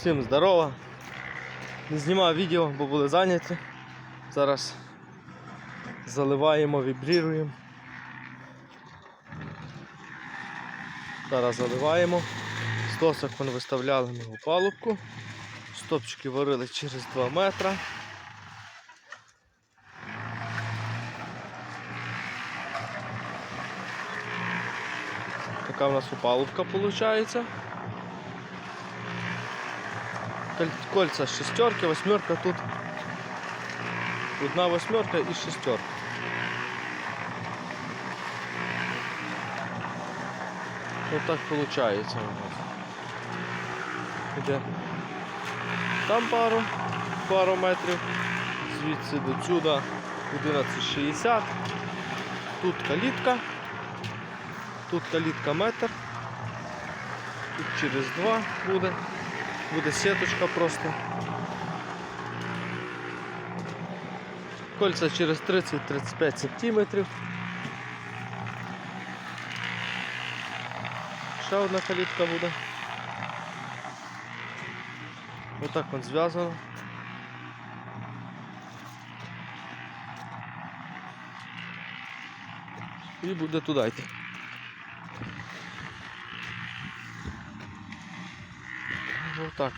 Всім здорово. Не знімав відео, бо були зайняті. Зараз заливаємо, вібріруємо. Зараз заливаємо. З досок ми виставляли ми опалубку. Стопчики варили через 2 метри. Така у нас опалубка виходить. Кольца шестерки, восьмерка тут. Одна восьмерка і шестерка. Вот так получается у нас. Іде там пару, пару метрів, звідси до сюди 11,60. Тут калітка, тут калітка метр, тут через два буде. Буде сіточка просто. Кольця через 30-35 сантиметрів. Ще одна калітка буде. Отак от зв'язано. І буде туди йти. Отак.